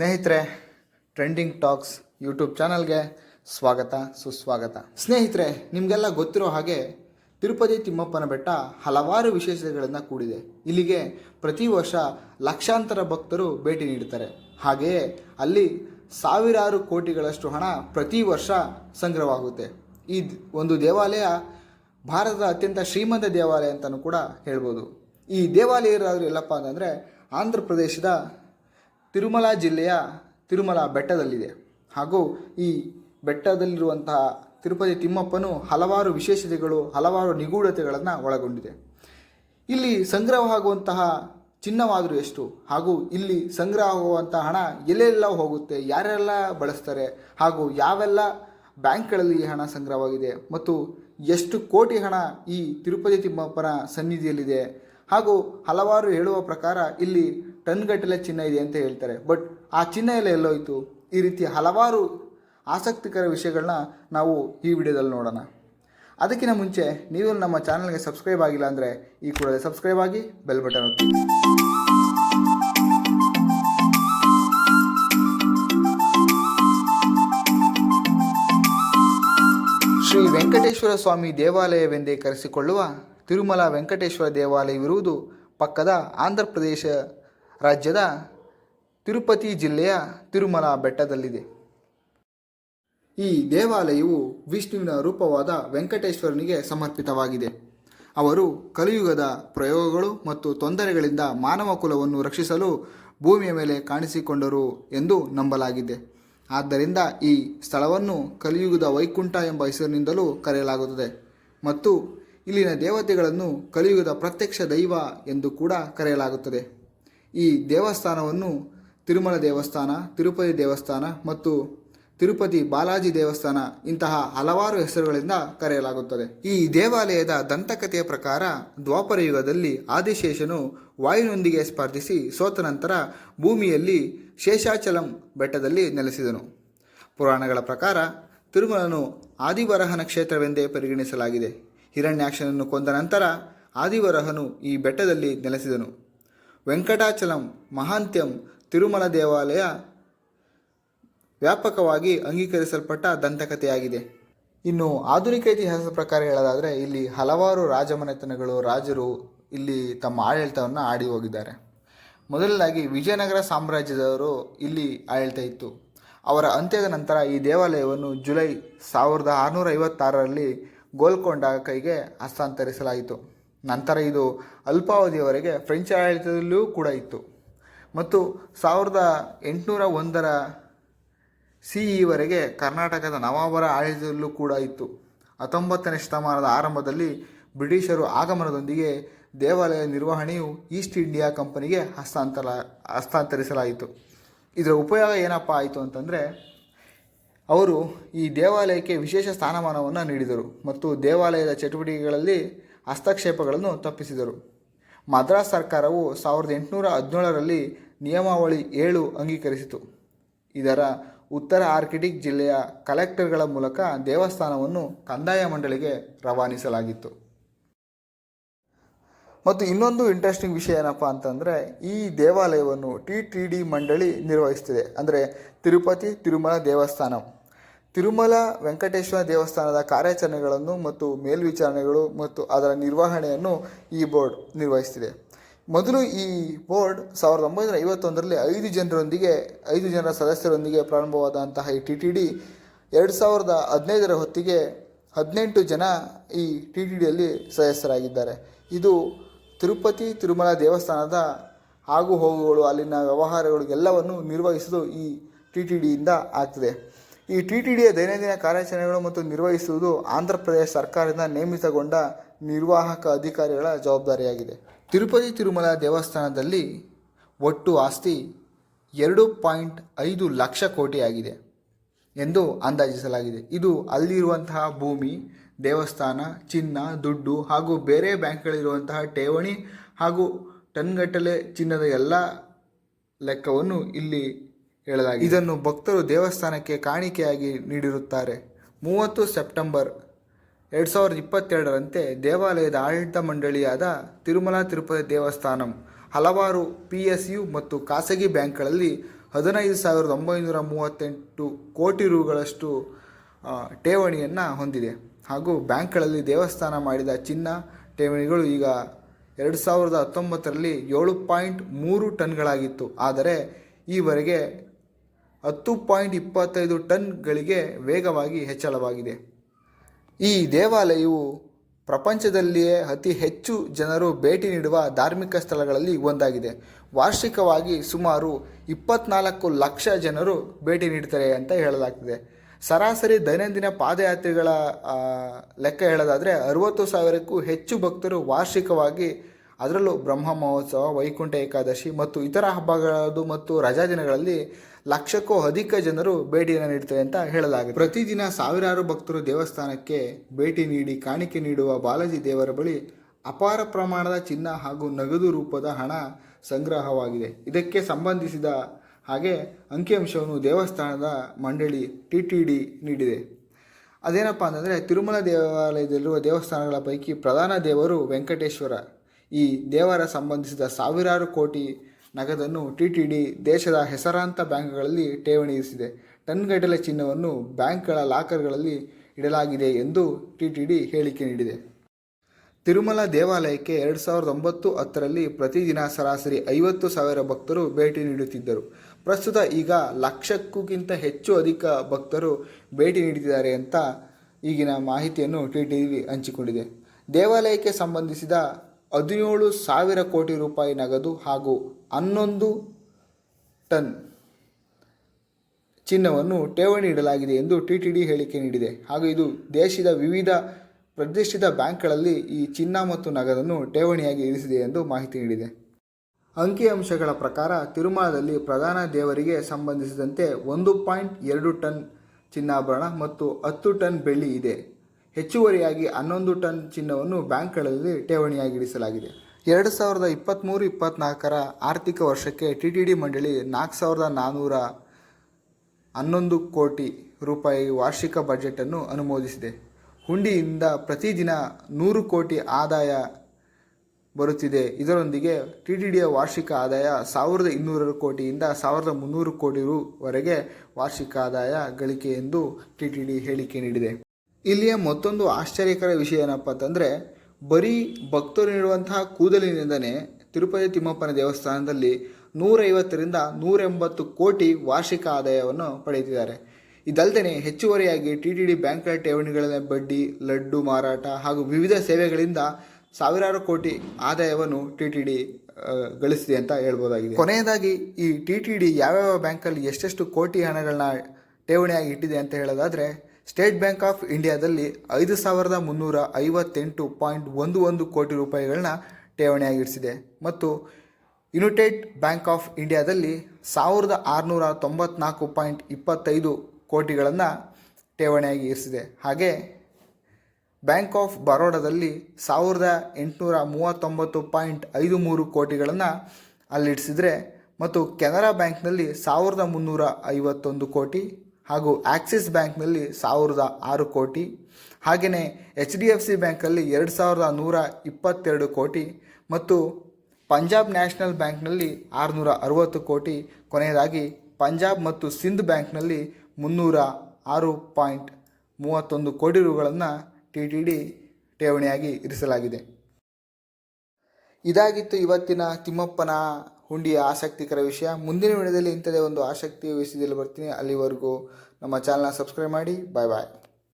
ಸ್ನೇಹಿತರೆ trending tax YouTube ಚಾನಲ್ಗೆ ಸ್ವಾಗತ, ಸುಸ್ವಾಗತ. ಸ್ನೇಹಿತರೆ, ನಿಮಗೆಲ್ಲ ಗೊತ್ತಿರೋ ಹಾಗೆ ತಿರುಪತಿ ತಿಮ್ಮಪ್ಪನ ಬೆಟ್ಟ ಹಲವಾರು ವಿಶೇಷತೆಗಳನ್ನು ಕೂಡಿದೆ. ಇಲ್ಲಿಗೆ ಪ್ರತಿ ವರ್ಷ ಲಕ್ಷಾಂತರ ಭಕ್ತರು ಭೇಟಿ ನೀಡುತ್ತಾರೆ ಹಾಗೆಯೇ ಅಲ್ಲಿ ಸಾವಿರಾರು ಕೋಟಿಗಳಷ್ಟು ಹಣ ಪ್ರತಿ ವರ್ಷ ಸಂಗ್ರಹವಾಗುತ್ತೆ. ಈ ಒಂದು ದೇವಾಲಯ ಭಾರತದ ಅತ್ಯಂತ ಶ್ರೀಮಂತ ದೇವಾಲಯ ಅಂತಲೂ ಕೂಡ ಹೇಳ್ಬೋದು. ಈ ದೇವಾಲಯ ಇರೋದ್ರೂ ಎಲ್ಲಪ್ಪ ಅಂತಂದರೆ ಆಂಧ್ರ ಪ್ರದೇಶದ ತಿರುಮಲ ಜಿಲ್ಲೆಯ ತಿರುಮಲ ಬೆಟ್ಟದಲ್ಲಿದೆ. ಹಾಗೂ ಈ ಬೆಟ್ಟದಲ್ಲಿರುವಂತಹ ತಿರುಪತಿ ತಿಮ್ಮಪ್ಪನು ಹಲವಾರು ವಿಶೇಷತೆಗಳು, ಹಲವಾರು ನಿಗೂಢತೆಗಳನ್ನು ಒಳಗೊಂಡಿದೆ. ಇಲ್ಲಿ ಸಂಗ್ರಹವಾಗುವಂತಹ ಚಿನ್ನವಾದರೂ ಎಷ್ಟು? ಹಾಗೂ ಇಲ್ಲಿ ಸಂಗ್ರಹ ಆಗುವಂತಹ ಹಣ ಎಲ್ಲೆಲ್ಲ ಹೋಗುತ್ತೆ? ಯಾರೆಲ್ಲ ಬಳಸ್ತಾರೆ? ಹಾಗೂ ಯಾವೆಲ್ಲ ಬ್ಯಾಂಕ್ಗಳಲ್ಲಿ ಈ ಹಣ ಸಂಗ್ರಹವಾಗಿದೆ? ಮತ್ತು ಎಷ್ಟು ಕೋಟಿ ಹಣ ಈ ತಿರುಪತಿ ತಿಮ್ಮಪ್ಪನ ಸನ್ನಿಧಿಯಲ್ಲಿದೆ? ಹಾಗೂ ಹಲವಾರು ಹೇಳುವ ಪ್ರಕಾರ ಇಲ್ಲಿ ಟನ್ಗಟ್ಟಲೆ ಚಿನ್ನ ಇದೆ ಅಂತ ಹೇಳ್ತಾರೆ. ಬಟ್ ಆ ಚಿನ್ನ ಎಲ್ಲ ಎಲ್ಲೋಯ್ತು? ಈ ರೀತಿ ಹಲವಾರು ಆಸಕ್ತಿಕರ ವಿಷಯಗಳನ್ನ ನಾವು ಈ ವಿಡಿಯೋದಲ್ಲಿ ನೋಡೋಣ. ಅದಕ್ಕಿಂತ ಮುಂಚೆ ನೀವು ನಮ್ಮ ಚಾನಲ್ಗೆ ಸಬ್ಸ್ಕ್ರೈಬ್ ಆಗಿಲ್ಲ ಅಂದರೆ ಈ ಕೂಡಲೇ ಸಬ್ಸ್ಕ್ರೈಬ್ ಆಗಿ ಬೆಲ್ ಬಟನ್ ಒತ್ತಿ. ಶ್ರೀ ವೆಂಕಟೇಶ್ವರ ಸ್ವಾಮಿ ದೇವಾಲಯವೆಂದೇ ಕರೆಸಿಕೊಳ್ಳುವ ತಿರುಮಲ ವೆಂಕಟೇಶ್ವರ ದೇವಾಲಯವಿರುವುದು ಪಕ್ಕದ ಆಂಧ್ರ ಪ್ರದೇಶ ರಾಜ್ಯದ ತಿರುಪತಿ ಜಿಲ್ಲೆಯ ತಿರುಮಲ ಬೆಟ್ಟದಲ್ಲಿದೆ. ಈ ದೇವಾಲಯವು ವಿಷ್ಣುವಿನ ರೂಪವಾದ ವೆಂಕಟೇಶ್ವರನಿಗೆ ಸಮರ್ಪಿತವಾಗಿದೆ. ಅವರು ಕಲಿಯುಗದ ಪ್ರಯೋಗಗಳು ಮತ್ತು ತೊಂದರೆಗಳಿಂದ ಮಾನವ ಕುಲವನ್ನು ರಕ್ಷಿಸಲು ಭೂಮಿಯ ಮೇಲೆ ಕಾಣಿಸಿಕೊಂಡರು ಎಂದು ನಂಬಲಾಗಿದೆ. ಆದ್ದರಿಂದ ಈ ಸ್ಥಳವನ್ನು ಕಲಿಯುಗದ ವೈಕುಂಠ ಎಂಬ ಹೆಸರಿನಿಂದಲೂ ಕರೆಯಲಾಗುತ್ತದೆ ಮತ್ತು ಇಲ್ಲಿನ ದೇವತೆಗಳನ್ನು ಕಲಿಯುಗದ ಪ್ರತ್ಯಕ್ಷ ದೈವ ಎಂದು ಕೂಡ ಕರೆಯಲಾಗುತ್ತದೆ. ಈ ದೇವಸ್ಥಾನವನ್ನು ತಿರುಮಲ ದೇವಸ್ಥಾನ, ತಿರುಪತಿ ದೇವಸ್ಥಾನ ಮತ್ತು ತಿರುಪತಿ ಬಾಲಾಜಿ ದೇವಸ್ಥಾನ ಇಂತಹ ಹಲವಾರು ಹೆಸರುಗಳಿಂದ ಕರೆಯಲಾಗುತ್ತದೆ. ಈ ದೇವಾಲಯದ ದಂತಕಥೆಯ ಪ್ರಕಾರ ದ್ವಾಪರ ಯುಗದಲ್ಲಿ ಆದಿಶೇಷನು ವಾಯುವಿನೊಂದಿಗೆ ಸ್ಪರ್ಧಿಸಿ ಸೋತ ನಂತರ ಭೂಮಿಯಲ್ಲಿ ಶೇಷಾಚಲಂ ಬೆಟ್ಟದಲ್ಲಿ ನೆಲೆಸಿದನು. ಪುರಾಣಗಳ ಪ್ರಕಾರ ತಿರುಮಲನು ಆದಿವರಹನ ಕ್ಷೇತ್ರವೆಂದೇ ಪರಿಗಣಿಸಲಾಗಿದೆ. ಹಿರಣ್ಯಾಕ್ಷನನ್ನು ಕೊಂದ ನಂತರ ಆದಿವರಹನು ಈ ಬೆಟ್ಟದಲ್ಲಿ ನೆಲೆಸಿದನು. ವೆಂಕಟಾಚಲಂ ಮಹಾಂತ್ಯಂ ತಿರುಮಲ ದೇವಾಲಯ ವ್ಯಾಪಕವಾಗಿ ಅಂಗೀಕರಿಸಲ್ಪಟ್ಟ ದಂತಕಥೆಯಾಗಿದೆ. ಇನ್ನು ಆಧುನಿಕ ಇತಿಹಾಸದ ಪ್ರಕಾರ ಹೇಳೋದಾದರೆ ಇಲ್ಲಿ ಹಲವಾರು ರಾಜಮನೆತನಗಳು, ರಾಜರು ಇಲ್ಲಿ ತಮ್ಮ ಆಡಳಿತವನ್ನು ಆಡಿ ಹೋಗಿದ್ದಾರೆ. ಮೊದಲನೇದಾಗಿ ವಿಜಯನಗರ ಸಾಮ್ರಾಜ್ಯದವರು ಇಲ್ಲಿ ಆಡಳಿತ ಇತ್ತು. ಅವರ ಅಂತ್ಯದ ನಂತರ ಈ ದೇವಾಲಯವನ್ನು ಜುಲೈ ಸಾವಿರದ ಆರುನೂರ ಐವತ್ತಾರರಲ್ಲಿ ಗೋಲ್ಕೊಂಡ ಕೈಗೆ ಹಸ್ತಾಂತರಿಸಲಾಯಿತು. ನಂತರ ಇದು ಅಲ್ಪಾವಧಿಯವರೆಗೆ ಫ್ರೆಂಚ್ ಆಡಳಿತದಲ್ಲೂ ಕೂಡ ಇತ್ತು. ಮತ್ತು ಸಾವಿರದ ಎಂಟುನೂರ ಒಂದರ ಸಿ ಈವರೆಗೆ ಕರ್ನಾಟಕದ ನವಾಬರ ಆಡಳಿತದಲ್ಲೂ ಕೂಡ ಇತ್ತು. ಹತ್ತೊಂಬತ್ತನೇ ಶತಮಾನದ ಆರಂಭದಲ್ಲಿ ಬ್ರಿಟಿಷರು ಆಗಮನದೊಂದಿಗೆ ದೇವಾಲಯ ನಿರ್ವಹಣೆಯು ಈಸ್ಟ್ ಇಂಡಿಯಾ ಕಂಪನಿಗೆ ಹಸ್ತಾಂತರ, ಹಸ್ತಾಂತರಿಸಲಾಯಿತು. ಇದರ ಉಪಯೋಗ ಏನಪ್ಪ ಆಯಿತು ಅಂತಂದರೆ, ಅವರು ಈ ದೇವಾಲಯಕ್ಕೆ ವಿಶೇಷ ಸ್ಥಾನಮಾನವನ್ನು ನೀಡಿದರು ಮತ್ತು ದೇವಾಲಯದ ಚಟುವಟಿಕೆಗಳಲ್ಲಿ ಹಸ್ತಕ್ಷೇಪಗಳನ್ನು ತಪ್ಪಿಸಿದರು. ಮದ್ರಾಸ್ ಸರ್ಕಾರವು ಸಾವಿರದ ಎಂಟುನೂರ ಹದಿನೇಳರಲ್ಲಿ ನಿಯಮಾವಳಿ ಏಳು ಅಂಗೀಕರಿಸಿತು. ಇದರ ಉತ್ತರ ಆರ್ಕಿಟಿಕ್ ಜಿಲ್ಲೆಯ ಕಲೆಕ್ಟರ್ಗಳ ಮೂಲಕ ದೇವಸ್ಥಾನವನ್ನು ಕಂದಾಯ ಮಂಡಳಿಗೆ ರವಾನಿಸಲಾಗಿತ್ತು. ಮತ್ತು ಇನ್ನೊಂದು ಇಂಟ್ರೆಸ್ಟಿಂಗ್ ವಿಷಯ ಏನಪ್ಪ ಅಂತಂದರೆ, ಈ ದೇವಾಲಯವನ್ನು ಟಿ ಟಿ ಡಿ ಮಂಡಳಿ ನಿರ್ವಹಿಸ್ತಿದೆ ಅಂದರೆ ತಿರುಪತಿ, ತಿರುಮಲ ದೇವಸ್ಥಾನ. ತಿರುಮಲ ವೆಂಕಟೇಶ್ವರ ದೇವಸ್ಥಾನದ ಕಾರ್ಯಾಚರಣೆಗಳನ್ನು ಮತ್ತು ಮೇಲ್ವಿಚಾರಣೆಗಳು ಮತ್ತು ಅದರ ನಿರ್ವಹಣೆಯನ್ನು ಈ ಬೋರ್ಡ್ ನಿರ್ವಹಿಸ್ತಿದೆ ಮೊದಲು ಈ ಬೋರ್ಡ್ ಸಾವಿರದ ಒಂಬೈನೂರ ಐವತ್ತೊಂದರಲ್ಲಿ ಐದು ಜನರೊಂದಿಗೆ, ಐದು ಜನರ ಸದಸ್ಯರೊಂದಿಗೆ ಪ್ರಾರಂಭವಾದಂತಹ ಈ ಟಿ ಟಿ ಡಿ ಎರಡು ಸಾವಿರದ ಹದಿನೈದರ ಹೊತ್ತಿಗೆ ಹದಿನೆಂಟು ಜನ ಈ ಟಿ ಟಿ ಡಿಯಲ್ಲಿ ಸದಸ್ಯರಾಗಿದ್ದಾರೆ. ಇದು ತಿರುಪತಿ ತಿರುಮಲ ದೇವಸ್ಥಾನದ ಆಗು ಹೋಗುಗಳು ಅಲ್ಲಿನ ವ್ಯವಹಾರಗಳು ಎಲ್ಲವನ್ನು ನಿರ್ವಹಿಸಲು ಈ ಟಿ ಟಿ ಡಿಯಿಂದ ಆಗ್ತದೆ. ಈ ಟಿ ಟಿ ಡಿಯ ದೈನಂದಿನ ಕಾರ್ಯಾಚರಣೆಗಳು ಮತ್ತು ನಿರ್ವಹಿಸುವುದು ಆಂಧ್ರ ಪ್ರದೇಶ ಸರ್ಕಾರದಿಂದ ನೇಮಿತಗೊಂಡ ನಿರ್ವಾಹಕ ಅಧಿಕಾರಿಗಳ ಜವಾಬ್ದಾರಿಯಾಗಿದೆ. ತಿರುಪತಿ ತಿರುಮಲ ದೇವಸ್ಥಾನದಲ್ಲಿ ಒಟ್ಟು ಆಸ್ತಿ ಎರಡು ಪಾಯಿಂಟ್ ಐದು ಲಕ್ಷ ಕೋಟಿಯಾಗಿದೆ ಎಂದು ಅಂದಾಜಿಸಲಾಗಿದೆ. ಇದು ಅಲ್ಲಿರುವಂತಹ ಭೂಮಿ, ದೇವಸ್ಥಾನ, ಚಿನ್ನ, ದುಡ್ಡು ಹಾಗೂ ಬೇರೆ ಬ್ಯಾಂಕ್ಗಳಿರುವಂತಹ ಠೇವಣಿ ಹಾಗೂ ಟನ್ಗಟ್ಟಲೆ ಚಿನ್ನದ ಎಲ್ಲ ಲೆಕ್ಕವನ್ನು ಇಲ್ಲಿ ಹೇಳಲಾಗಿದೆ. ಇದನ್ನು ಭಕ್ತರು ದೇವಸ್ಥಾನಕ್ಕೆ ಕಾಣಿಕೆಯಾಗಿ ನೀಡಿರುತ್ತಾರೆ. ಮೂವತ್ತು ಸೆಪ್ಟೆಂಬರ್ ಎರಡು ಸಾವಿರದ ಇಪ್ಪತ್ತೆರಡರಂತೆ ದೇವಾಲಯದ ಆಡಳಿತ ಮಂಡಳಿಯಾದ ತಿರುಮಲ ತಿರುಪತಿ ದೇವಸ್ಥಾನಂ ಹಲವಾರು ಪಿ ಎಸ್ ಯು ಮತ್ತು ಖಾಸಗಿ ಬ್ಯಾಂಕ್ಗಳಲ್ಲಿ ಹದಿನೈದು ಸಾವಿರದ ಒಂಬೈನೂರ ಮೂವತ್ತೆಂಟು ಕೋಟಿ ರುಗಳಷ್ಟು ಠೇವಣಿಯನ್ನು ಹೊಂದಿದೆ. ಹಾಗೂ ಬ್ಯಾಂಕ್ಗಳಲ್ಲಿ ದೇವಸ್ಥಾನ ಮಾಡಿದ ಚಿನ್ನ ಠೇವಣಿಗಳು ಈಗ ಎರಡು ಸಾವಿರದ ಹತ್ತೊಂಬತ್ತರಲ್ಲಿ ಏಳು ಪಾಯಿಂಟ್ ಮೂರು ಟನ್ಗಳಾಗಿತ್ತು. ಆದರೆ ಈವರೆಗೆ ಹತ್ತು ಪಾಯಿಂಟ್ ಇಪ್ಪತ್ತೈದು ಟನ್ಗಳಿಗೆ ವೇಗವಾಗಿ ಹೆಚ್ಚಳವಾಗಿದೆ. ಈ ದೇವಾಲಯವು ಪ್ರಪಂಚದಲ್ಲಿಯೇ ಅತಿ ಹೆಚ್ಚು ಜನರು ಭೇಟಿ ನೀಡುವ ಧಾರ್ಮಿಕ ಸ್ಥಳಗಳಲ್ಲಿ ಒಂದಾಗಿದೆ. ವಾರ್ಷಿಕವಾಗಿ ಸುಮಾರು ಇಪ್ಪತ್ನಾಲ್ಕು ಲಕ್ಷ ಜನರು ಭೇಟಿ ನೀಡ್ತಾರೆ ಅಂತ ಹೇಳಲಾಗ್ತಿದೆ. ಸರಾಸರಿ ದೈನಂದಿನ ಪಾದಯಾತ್ರೆಗಳ ಲೆಕ್ಕ ಹೇಳೋದಾದರೆ ಅರುವತ್ತು ಸಾವಿರಕ್ಕೂ ಹೆಚ್ಚು ಭಕ್ತರು ವಾರ್ಷಿಕವಾಗಿ ಅದರಲ್ಲೂ ಬ್ರಹ್ಮ ಮಹೋತ್ಸವ, ವೈಕುಂಠ ಏಕಾದಶಿ ಮತ್ತು ಇತರ ಹಬ್ಬಗಳದು ಮತ್ತು ರಜಾ ದಿನಗಳಲ್ಲಿ ಲಕ್ಷಕ್ಕೂ ಅಧಿಕ ಜನರು ಭೇಟಿಯನ್ನು ನೀಡ್ತಾರೆ ಅಂತ ಹೇಳಲಾಗಿದೆ. ಪ್ರತಿದಿನ ಸಾವಿರಾರು ಭಕ್ತರು ದೇವಸ್ಥಾನಕ್ಕೆ ಭೇಟಿ ನೀಡಿ ಕಾಣಿಕೆ ನೀಡುವ ಬಾಲಾಜಿ ದೇವರ ಬಳಿ ಅಪಾರ ಪ್ರಮಾಣದ ಚಿನ್ನ ಹಾಗೂ ನಗದು ರೂಪದ ಹಣ ಸಂಗ್ರಹವಾಗಿದೆ. ಇದಕ್ಕೆ ಸಂಬಂಧಿಸಿದ ಹಾಗೆ ಅಂಕಿಅಂಶವನ್ನು ದೇವಸ್ಥಾನದ ಮಂಡಳಿ ಟಿ ಟಿ ಡಿ ನೀಡಿದೆ. ಅದೇನಪ್ಪ ಅಂತಂದರೆ, ತಿರುಮಲ ದೇವಾಲಯದಲ್ಲಿರುವ ದೇವಸ್ಥಾನಗಳ ಪೈಕಿ ಪ್ರಧಾನ ದೇವರು ವೆಂಕಟೇಶ್ವರ. ಈ ದೇವರ ಸಂಬಂಧಿಸಿದ ಸಾವಿರಾರು ಕೋಟಿ ನಗದನ್ನು ಟಿ ಟಿ ಡಿ ದೇಶದ ಹೆಸರಾಂತ ಬ್ಯಾಂಕ್ಗಳಲ್ಲಿ ಠೇವಣಿ ಇರಿಸಿದೆ. ಟನ್ಗಟ್ಟಲೆ ಚಿನ್ನವನ್ನು ಬ್ಯಾಂಕ್ಗಳ ಲಾಕರ್ಗಳಲ್ಲಿ ಇಡಲಾಗಿದೆ ಎಂದು ಟಿ ಟಿ ಡಿ ಹೇಳಿಕೆ ನೀಡಿದೆ. ತಿರುಮಲ ದೇವಾಲಯಕ್ಕೆ ಎರಡು ಸಾವಿರದ ಒಂಬತ್ತು ಹತ್ತರಲ್ಲಿ ಪ್ರತಿದಿನ ಸರಾಸರಿ ಐವತ್ತು ಸಾವಿರ ಭಕ್ತರು ಭೇಟಿ ನೀಡುತ್ತಿದ್ದರು. ಪ್ರಸ್ತುತ ಈಗ ಲಕ್ಷಕ್ಕೂಗಿಂತ ಹೆಚ್ಚು ಅಧಿಕ ಭಕ್ತರು ಭೇಟಿ ನೀಡುತ್ತಿದ್ದಾರೆ ಅಂತ ಈಗಿನ ಮಾಹಿತಿಯನ್ನು ಟಿ ಟಿ ವಿ ಹಂಚಿಕೊಂಡಿದೆ. ದೇವಾಲಯಕ್ಕೆ ಸಂಬಂಧಿಸಿದ ಹದಿನೇಳು ಸಾವಿರ ಕೋಟಿ ರೂಪಾಯಿ ನಗದು ಹಾಗೂ ಹನ್ನೊಂದು ಟನ್ ಚಿನ್ನವನ್ನು ಠೇವಣಿ ಇಡಲಾಗಿದೆ ಎಂದು ಟಿ ಟಿ ಡಿ ಹೇಳಿಕೆ ನೀಡಿದೆ. ಹಾಗೂ ಇದು ದೇಶದ ವಿವಿಧ ಪ್ರತಿಷ್ಠಿತ ಬ್ಯಾಂಕ್ಗಳಲ್ಲಿ ಈ ಚಿನ್ನ ಮತ್ತು ನಗದನ್ನು ಠೇವಣಿಯಾಗಿ ಇರಿಸಿದೆ ಎಂದು ಮಾಹಿತಿ ನೀಡಿದೆ. ಅಂಕಿಅಂಶಗಳ ಪ್ರಕಾರ ತಿರುಮಲದಲ್ಲಿ ಪ್ರಧಾನ ದೇವರಿಗೆ ಸಂಬಂಧಿಸಿದಂತೆ ಒಂದು ಪಾಯಿಂಟ್ ಎರಡು ಟನ್ ಚಿನ್ನಾಭರಣ ಮತ್ತು ಹತ್ತು ಟನ್ ಬೆಳ್ಳಿ ಇದೆ. ಹೆಚ್ಚುವರಿಯಾಗಿ ಹನ್ನೊಂದು ಟನ್ ಚಿನ್ನವನ್ನು ಬ್ಯಾಂಕ್ಗಳಲ್ಲಿ ಠೇವಣಿಯಾಗಿ ಇರಿಸಲಾಗಿದೆ. ಎರಡು ಸಾವಿರದ ಇಪ್ಪತ್ತ್ಮೂರು ಇಪ್ಪತ್ತ್ನಾಲ್ಕರ ಆರ್ಥಿಕ ವರ್ಷಕ್ಕೆ ಟಿ ಟಿ ಡಿ ಮಂಡಳಿ ನಾಲ್ಕು ಸಾವಿರದ ನಾನ್ನೂರ ಹನ್ನೊಂದು ಕೋಟಿ ರೂಪಾಯಿ ವಾರ್ಷಿಕ ಬಜೆಟನ್ನು ಅನುಮೋದಿಸಿದೆ. ಹುಂಡಿಯಿಂದ ಪ್ರತಿದಿನ ನೂರು ಕೋಟಿ ಆದಾಯ ಬರುತ್ತಿದೆ. ಇದರೊಂದಿಗೆ ಟಿ ಟಿ ಡಿಯ ವಾರ್ಷಿಕ ಆದಾಯ ಸಾವಿರದ ಇನ್ನೂರು ಕೋಟಿಯಿಂದ ಸಾವಿರದ ಮುನ್ನೂರು ಕೋಟಿ ರುವರೆಗೆ ವಾರ್ಷಿಕ ಆದಾಯ ಗಳಿಕೆ ಎಂದು ಟಿ ಟಿ ಡಿ ಹೇಳಿಕೆ ನೀಡಿದೆ. ಇಲ್ಲಿಯ ಮತ್ತೊಂದು ಆಶ್ಚರ್ಯಕರ ವಿಷಯ ಏನಪ್ಪ ಅಂತಂದರೆ ಬರೀ ಭಕ್ತರು ನೀಡುವಂತಹ ಕೂದಲಿನಿಂದನೇ ತಿರುಪತಿ ತಿಮ್ಮಪ್ಪನ ದೇವಸ್ಥಾನದಲ್ಲಿ ನೂರೈವತ್ತರಿಂದ ನೂರೆಂಬತ್ತು ಕೋಟಿ ವಾರ್ಷಿಕ ಆದಾಯವನ್ನು ಪಡೆಯುತ್ತಿದ್ದಾರೆ. ಇದಲ್ಲದೆ ಹೆಚ್ಚುವರಿಯಾಗಿ ಟಿ ಟಿ ಡಿ ಬ್ಯಾಂಕ್ಗಳ ಠೇವಣಿಗಳ ಬಡ್ಡಿ, ಲಡ್ಡು ಮಾರಾಟ ಹಾಗೂ ವಿವಿಧ ಸೇವೆಗಳಿಂದ ಸಾವಿರಾರು ಕೋಟಿ ಆದಾಯವನ್ನು ಟಿ ಟಿ ಡಿ ಗಳಿಸಿದೆ ಅಂತ ಹೇಳ್ಬೋದಾಗಿದೆ. ಕೊನೆಯದಾಗಿ ಈ ಟಿ ಟಿ ಡಿ ಯಾವ್ಯಾವ ಬ್ಯಾಂಕಲ್ಲಿ ಎಷ್ಟೆಷ್ಟು ಕೋಟಿ ಹಣಗಳನ್ನ ಠೇವಣಿಯಾಗಿ ಇಟ್ಟಿದೆ ಅಂತ ಹೇಳೋದಾದರೆ ಸ್ಟೇಟ್ ಬ್ಯಾಂಕ್ ಆಫ್ ಇಂಡಿಯಾದಲ್ಲಿ ಐದು ಸಾವಿರದ ಮುನ್ನೂರ ಐವತ್ತೆಂಟು ಪಾಯಿಂಟ್ ಒಂದು ಒಂದು ಕೋಟಿ ರೂಪಾಯಿಗಳನ್ನ ಠೇವಣಿಯಾಗಿ ಇರಿಸಿದೆ ಮತ್ತು ಯುನೈಟೆಡ್ ಬ್ಯಾಂಕ್ ಆಫ್ ಇಂಡಿಯಾದಲ್ಲಿ ಸಾವಿರದ ಆರುನೂರ ತೊಂಬತ್ನಾಲ್ಕು ಪಾಯಿಂಟ್ ಇಪ್ಪತ್ತೈದು ಕೋಟಿಗಳನ್ನು ಠೇವಣಿಯಾಗಿ ಇರಿಸಿದೆ. ಹಾಗೆ ಬ್ಯಾಂಕ್ ಆಫ್ ಬರೋಡಾದಲ್ಲಿ ಸಾವಿರದ ಎಂಟುನೂರ ಮೂವತ್ತೊಂಬತ್ತು ಪಾಯಿಂಟ್ ಐದು ಮೂರು ಕೋಟಿಗಳನ್ನು ಅಲ್ಲಿಡಿಸಿದರೆ ಮತ್ತು ಕೆನರಾ ಬ್ಯಾಂಕ್ನಲ್ಲಿ ಸಾವಿರದ ಮುನ್ನೂರ ಐವತ್ತೊಂದು ಕೋಟಿ ಹಾಗೂ ಆಕ್ಸಿಸ್ ಬ್ಯಾಂಕ್ನಲ್ಲಿ ಸಾವಿರದ ಆರು ಕೋಟಿ, ಹಾಗೆಯೇ ಎಚ್ ಡಿ ಎಫ್ ಸಿ ಬ್ಯಾಂಕಲ್ಲಿ ಎರಡು ಸಾವಿರದ ನೂರ ಇಪ್ಪತ್ತೆರಡು ಕೋಟಿ ಮತ್ತು ಪಂಜಾಬ್ ನ್ಯಾಷನಲ್ ಬ್ಯಾಂಕ್ನಲ್ಲಿ ಆರುನೂರ ಅರವತ್ತು ಕೋಟಿ. ಕೊನೆಯದಾಗಿ, ಪಂಜಾಬ್ ಮತ್ತು ಸಿಂಧ್ ಬ್ಯಾಂಕ್ನಲ್ಲಿ ಮುನ್ನೂರ ಆರು ಪಾಯಿಂಟ್ ಮೂವತ್ತೊಂದು ಕೋಟಿ ರುಗಳನ್ನು ಟಿ ಟಿ ಡಿ ಠೇವಣಿಯಾಗಿ ಇರಿಸಲಾಗಿದೆ. ಇದಾಗಿತ್ತು ಇವತ್ತಿನ ತಿಮ್ಮಪ್ಪನ ಹುಂಡಿಯ ಆಸಕ್ತಿಕರ ವಿಷಯ. ಮುಂದಿನ ವಿಡಿಯೋದಲ್ಲಿ ಇಂಥದೇ ಒಂದು ಆಸಕ್ತಿಯ ವಿಷಯದಲ್ಲಿ ಬರ್ತೀನಿ. ಅಲ್ಲಿವರೆಗೂ ನಮ್ಮ ಚಾನಲ್ನ ಸಬ್ಸ್ಕ್ರೈಬ್ ಮಾಡಿ. ಬಾಯ್ ಬಾಯ್